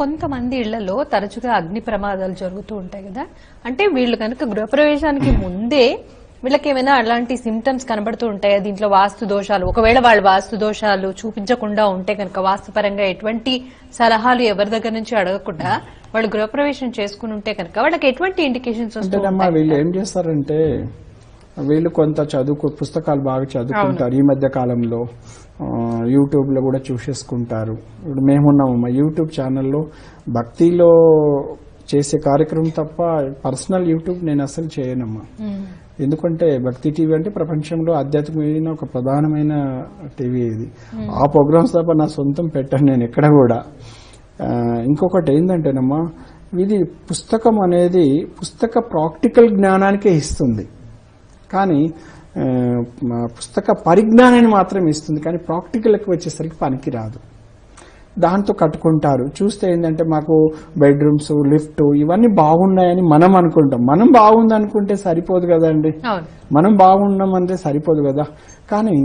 కొంతమంది ఇళ్ళలో తరచుగా అగ్ని ప్రమాదాలు జరుగుతూ ఉంటాయి కదా. అంటే వీళ్ళు కనుక గృహప్రవేశానికి ముందే వీళ్ళకి ఏమైనా అలాంటి సిమ్టమ్స్ కనబడుతూ ఉంటాయా? దీంట్లో వాస్తు దోషాలు. ఒకవేళ వాళ్ళ వాస్తు దోషాలు చూపించకుండా ఉంటే కనుక వాస్తుపరంగా ఎటువంటి సలహాలు ఎవరి దగ్గర నుంచి అడగకుండా వాళ్ళు గృహప్రవేశం చేసుకుని ఉంటే కనుక వాళ్ళకి ఎటువంటి ఇండికేషన్స్ వస్తూ అంటేనమ్మా వీళ్ళు ఏం చేస్తారంటే వీళ్ళు కొంత చదువుకు పుస్తకాలు బాగా చదువుకుంటారు. ఈ మధ్య కాలంలో ఆ, యూట్యూబ్లో కూడా చూసేసుకుంటారు. ఇప్పుడు మేమున్నామమ్మా యూట్యూబ్ ఛానల్లో భక్తిలో చేసే కార్యక్రమం తప్ప పర్సనల్ యూట్యూబ్ నేను అసలు చేయనమ్మా. మ్మ్. ఎందుకంటే భక్తి టీవీ అంటే ప్రపంచంలో ఆధ్యాత్మికమైన ఒక ప్రధానమైన టీవీ ఇది. ఆ ప్రోగ్రామ్స్ తప్ప నా సొంతం పెట్టాను నేను ఎక్కడ కూడా. ఇంకొకటి ఏంటంటేనమ్మా ఇది పుస్తకం అనేది పుస్తక ప్రాక్టికల్ జ్ఞానానికే ఇస్తుంది. కానీ పుస్తక పరిజ్ఞానాన్ని మాత్రం ఇస్తుంది కానీ ప్రాక్టికల్కి వచ్చేసరికి పనికి రాదు. దాంతో కట్టుకుంటారు. చూస్తే ఏంటంటే మాకు బెడ్రూమ్స్ లిఫ్ట్ ఇవన్నీ బాగున్నాయని మనం అనుకుంటాం. మనం బాగుంది అనుకుంటే సరిపోదు కదండి. మనం బాగున్నామంటే సరిపోదు కదా. కానీ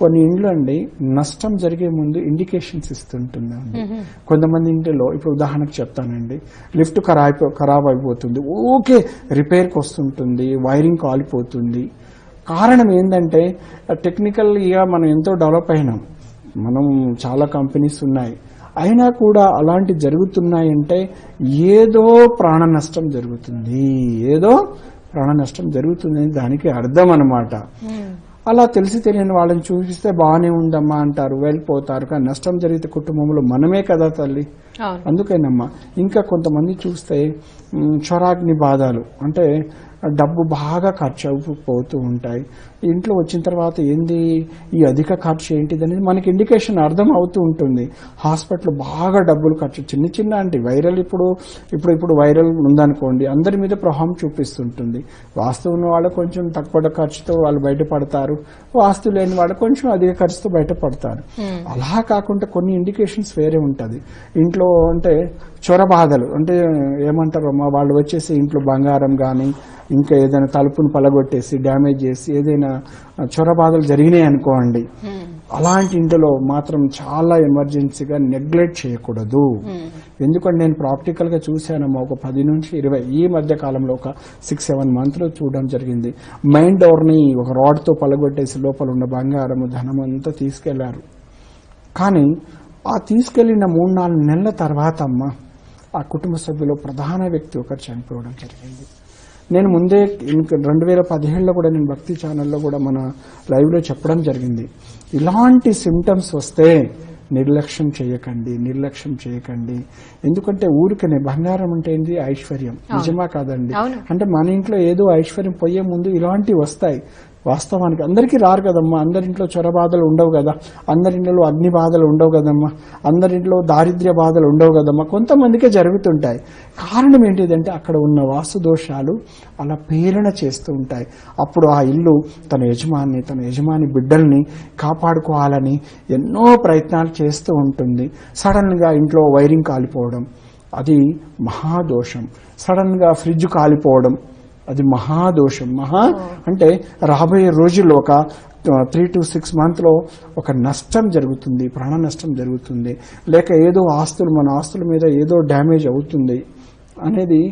కొన్ని ఇండ్లు అండి నష్టం జరిగే ముందు ఇండికేషన్స్ ఇస్తుంటుందండి కొంతమంది ఇంటిలో ఇప్పుడు ఉదాహరణకు చెప్తానండి లిఫ్ట్ ఖరాబ్ ఖరాబ్ అయిపోతుంది ఓకే రిపేర్కి వస్తుంటుంది వైరింగ్ కాలిపోతుంది. కారణం ఏంటంటే టెక్నికల్గా మనం ఎంతో డెవలప్ అయినాం. మనం చాలా కంపెనీస్ ఉన్నాయి. అయినా కూడా అలాంటి జరుగుతున్నాయంటే ఏదో ప్రాణ నష్టం జరుగుతుంది. ఏదో ప్రాణ నష్టం జరుగుతుంది దానికి అర్థం అన్నమాట. మ్మ్. అలా తెలిసి తెలియని వాళ్ళని చూపిస్తే బాగానే ఉందమ్మా అంటారు వెళ్ళిపోతారు. కానీ నష్టం జరిగితే కుటుంబంలో మనమే కదా తల్లి? అందుకేనమ్మా. ఇంకా కొంతమంది చూస్తే చొరాగ్ని బాధలు. అంటే డబ్బు బాగా ఖర్చు అయిపోతూ ఉంటాయి. ఇంట్లో వచ్చిన తర్వాత ఏంది? ఈ అధిక ఖర్చు ఏంటిది అనేది మనకి ఇండికేషన్ అర్థం అవుతూ ఉంటుంది. హాస్పిటల్ బాగా డబ్బులు ఖర్చు చిన్న చిన్న అంటే వైరల్ ఇప్పుడు ఇప్పుడు ఇప్పుడు వైరల్ ఉందనుకోండి అందరి మీద ప్రభావం చూపిస్తుంటుంది. వాస్తు ఉన్న వాళ్ళు కొంచెం తక్కువ ఖర్చుతో వాళ్ళు బయటపడతారు. వాస్తు లేని వాళ్ళు కొంచెం అధిక ఖర్చుతో బయటపడతారు. అలా కాకుండా కొన్ని ఇండికేషన్స్ వేరే ఉంటది. ఇంట్లో అంటే చొర బాధలు అంటే ఏమంటారు అమ్మా వాళ్ళు వచ్చేసి ఇంట్లో బంగారం కానీ ఇంకా ఏదైనా తలుపును పలగొట్టేసి డ్యామేజ్ చేసి ఏదైనా చొర బాధలు జరిగినాయి అనుకోండి. మ్మ్. అలాంటి ఇంటిలో మాత్రం చాలా ఎమర్జెన్సీగా నెగ్లెక్ట్ చేయకూడదు. మ్మ్. ఎందుకంటే నేను ప్రాక్టికల్గా చూశానమ్మా ఒక పది నుంచి ఇరవై ఈ మధ్య కాలంలో ఒక సిక్స్ సెవెన్ మంత్లో చూడడం జరిగింది. మైన్ డోర్ని ఒక రాడ్తో పలగొట్టేసి లోపల ఉన్న బంగారము ధనం అంతా తీసుకెళ్ళారు. కానీ ఆ తీసుకెళ్ళిన మూడు నాలుగు నెలల తర్వాత అమ్మ ఆ కుటుంబ సభ్యులో ప్రధాన వ్యక్తి ఒకరు చనిపోవడం జరిగింది. నేను ముందే రెండు వేల పదిహేడులో కూడా నేను భక్తి ఛానల్లో కూడా మన లైవ్లో చెప్పడం జరిగింది. ఇలాంటి సిమ్టమ్స్ వస్తే నిర్లక్ష్యం చేయకండి నిర్లక్ష్యం చేయకండి. ఎందుకంటే ఊరికనే బంగారం అంటే ఏంటి ఐశ్వర్యం. నిజమా కాదండి. అంటే మన ఇంట్లో ఏదో ఐశ్వర్యం పోయే ముందు ఇలాంటివి వస్తాయి. వాస్తవానికి అందరికీ రారు కదమ్మా. అందరింట్లో చొరబాధలు ఉండవు కదా. అందరింట్లో అగ్ని బాధలు ఉండవు కదమ్మా. అందరింట్లో దారిద్ర్య బాధలు ఉండవు కదమ్మా. కొంతమందికే జరుగుతుంటాయి. కారణం ఏంటిదంటే అక్కడ ఉన్న వాస్తు దోషాలు అలా పేలన చేస్తూ ఉంటాయి. అప్పుడు ఆ ఇల్లు తన యజమాని తన యజమాని బిడ్డల్ని కాపాడుకోవాలని ఎన్నో ప్రయత్నాలు చేస్తూ ఉంటుంది. సడన్గా ఇంట్లో వైరింగ్ కాలిపోవడం అది మహాదోషం. సడన్గా ఫ్రిడ్జ్ కాలిపోవడం అది మహాదోషం. మహా అంటే రాబోయే రోజుల్లో ఒక త్రీ టు సిక్స్ మంత్లో ఒక నష్టం జరుగుతుంది ప్రాణ నష్టం జరుగుతుంది. లేక ఏదో ఆస్తులు మన ఆస్తుల మీద ఏదో డ్యామేజ్ అవుతుంది అనేది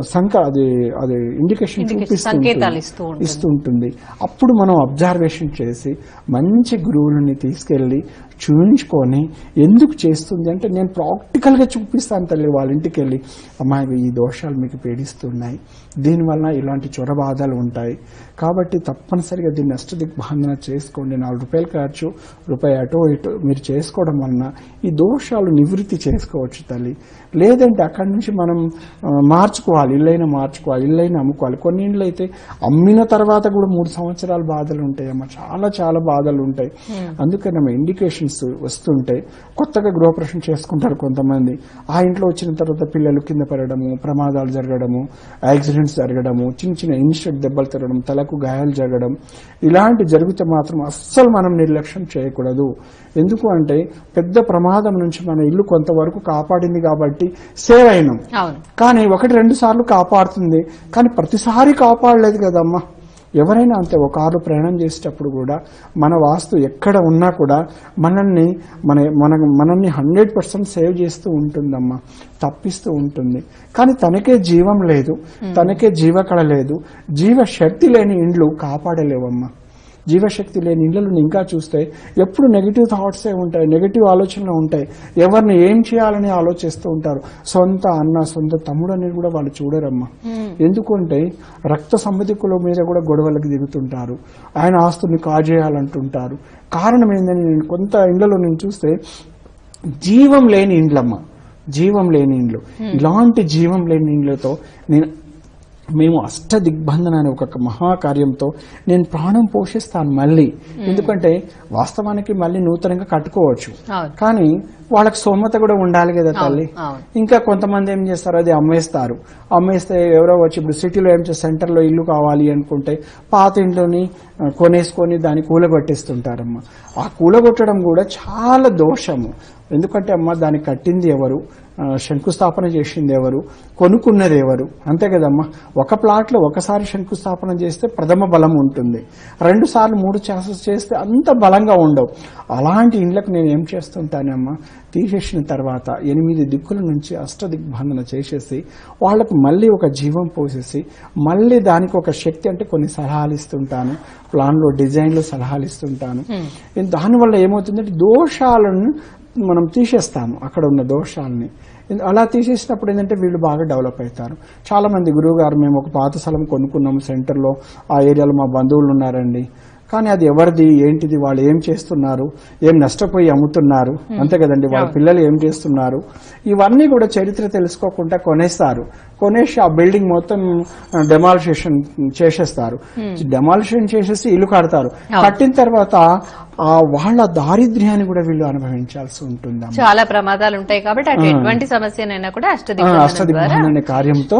సంక అది అది ఇండికేషన్ Indication, చూపిస్తూ సంకేతాలు ఉంటుంది. ఇస్తూ ఉంటుంది. ఇస్తుంటుంది. అప్పుడు మనం అబ్జర్వేషన్ చేసి మంచి గురువులని తీసుకెళ్ళి చూయించుకొని ఎందుకు చేస్తుంది అంటే నేను ప్రాక్టికల్గా చూపిస్తాను తల్లి వాళ్ళ ఇంటికి వెళ్ళి అమ్మాయి ఈ దోషాలు మీకు పీడిస్తున్నాయి. దీనివల్ల ఇలాంటి చొరబాధలు ఉంటాయి. కాబట్టి తప్పనిసరిగా దీన్ని అష్ట దిగ్బంధన చేసుకోండి. నాలుగు రూపాయలు ఖర్చు రూపాయి అటో ఇటో మీరు చేసుకోవడం వలన ఈ దోషాలు నివృత్తి చేసుకోవచ్చు తల్లి. లేదంటే అక్కడి నుంచి మనం ఆ, మార్చుకోవాలి ఇల్లైనా మార్చుకోవాలి ఇల్లైనా అమ్ముకోవాలి. కొన్ని ఇండ్లు అయితే అమ్మిన తర్వాత కూడా మూడు సంవత్సరాల బాధలు ఉంటాయమ్మా. చాలా చాలా బాధలు ఉంటాయి. అందుకని ఇండికేషన్స్ వస్తుంటాయి కొత్తగా గృహప్రవేశం చేసుకుంటారు కొంతమంది. ఆ ఇంట్లో వచ్చిన తర్వాత పిల్లలు కింద పడడము ప్రమాదాలు జరగడము యాక్సిడెంట్స్ జరగడము చిన్న చిన్న ఇన్స్టెంట్ దెబ్బలు తిరగడం తలకు గాయాలు జరగడం ఇలాంటి జరిగితే మాత్రం అస్సలు మనం నిర్లక్ష్యం చేయకూడదు. ఎందుకు అంటే పెద్ద ప్రమాదం నుంచి మన ఇల్లు కొంతవరకు కాపాడింది కాబట్టి సేవ్ అయినాం. కానీ ఒకటి రెండు సార్లు కాపాడుతుంది. కానీ ప్రతిసారి కాపాడలేదు కదమ్మా. ఎవరైనా అంతే ఒక కారు ప్రయాణం చేసేటప్పుడు కూడా మన వాస్తు ఎక్కడ ఉన్నా కూడా మనల్ని మన మన మనల్ని హండ్రెడ్ పర్సెంట్ సేవ్ చేస్తూ ఉంటుందమ్మా. తప్పిస్తూ ఉంటుంది. కానీ తనకే జీవం లేదు. తనకే జీవకళ లేదు. జీవశక్తి లేని ఇండ్లు కాపాడలేవమ్మా. జీవశక్తి లేని ఇళ్ళను ఇంకా చూస్తే ఎప్పుడు నెగిటివ్ థాట్సే ఉంటాయి నెగిటివ్ ఆలోచనలు ఉంటాయి. ఎవరిని ఏం చేయాలని ఆలోచిస్తూ ఉంటారు? సొంత అన్న సొంత తమ్ముడు అనేది కూడా వాళ్ళు చూడరమ్మా. ఎందుకంటే రక్త సంబంధికుల మీద కూడా గొడవలకు దిగుతుంటారు. ఆయన ఆస్తుల్ని కాజేయాలంటుంటారు. కారణం ఏందని నేను కొంత ఇండ్లలో నేను చూస్తే జీవం లేని ఇండ్లమ్మ. జీవం లేని ఇండ్లు. ఇలాంటి జీవం లేని ఇండ్లతో నేను మేము అష్ట దిగ్బంధన అనే ఒక మహాకార్యంతో నేను ప్రాణం పోషిస్తాను మళ్ళీ. ఎందుకంటే వాస్తవానికి మళ్ళీ నూతనంగా కట్టుకోవచ్చు. కానీ వాళ్ళకి సోమత కూడా ఉండాలి కదా తల్లి. ఇంకా కొంతమంది ఏం చేస్తారు అది అమ్మేస్తారు. అమ్మేస్తే ఎవరో వచ్చి ఇప్పుడు సిటీలో ఏం చేస్తారు సెంటర్లో ఇల్లు కావాలి అనుకుంటే పాత ఇంట్లోని కొనేసుకొని దాన్ని కూలగొట్టేస్తుంటారమ్మ. ఆ కూలగొట్టడం కూడా చాలా దోషము. ఎందుకంటే అమ్మ దాన్ని కట్టింది ఎవరు? శంకుస్థాపన చేసింది ఎవరు? కొనుక్కున్నది ఎవరు? అంతే కదమ్మా. ఒక ప్లాట్లో ఒకసారి శంకుస్థాపన చేస్తే ప్రథమ బలం ఉంటుంది. రెండు సార్లు మూడు చాసెస్ చేస్తే అంత బలంగా ఉండవు. అలాంటి ఇండ్లకు నేను ఏం చేస్తుంటానమ్మా? తీసేసిన తర్వాత ఎనిమిది దిక్కుల నుంచి అష్ట దిగ్బంధన చేసేసి వాళ్ళకు మళ్ళీ ఒక జీవం పోసేసి మళ్ళీ దానికి ఒక శక్తి అంటే కొన్ని సలహాలు ఇస్తుంటాను. ప్లాన్లో డిజైన్లో సలహాలు ఇస్తుంటాను. దానివల్ల ఏమవుతుందంటే దోషాలను మనం తీసేస్తాము అక్కడ ఉన్న దోషాలని. అలా తీసేసినప్పుడు ఏంటంటే వీళ్ళు బాగా డెవలప్ అవుతారు. చాలామంది గురువుగారు గురువు గారు మేము ఒక పాత స్థలం కొనుక్కున్నాము సెంటర్లో. ఆ ఏరియాలో మా బంధువులు ఉన్నారండి. కానీ అది ఎవరిది ఏంటిది వాళ్ళు ఏం చేస్తున్నారు ఏం నష్టపోయి అమ్ముతున్నారు అంతే కదండి వాళ్ళ పిల్లలు ఏం చేస్తున్నారు ఇవన్నీ కూడా చరిత్ర తెలుసుకోకుండా కొనేస్తారు. కొనేసి ఆ బిల్డింగ్ మొత్తం డెమాలిషేషన్ చేసేస్తారు. డెమాలిషన్ చేసేసి ఇల్లు కడతారు. కట్టిన తర్వాత ఆ వాళ్ళ దారిద్ర్యాన్ని కూడా వీళ్ళు అనుభవించాల్సి ఉంటుంది చాలా ప్రమాదాలు ఉంటాయి కాబట్టి అటు ఎటువంటి సమస్యనైనా కూడా అష్టదిగ్బంధనం కార్యంతో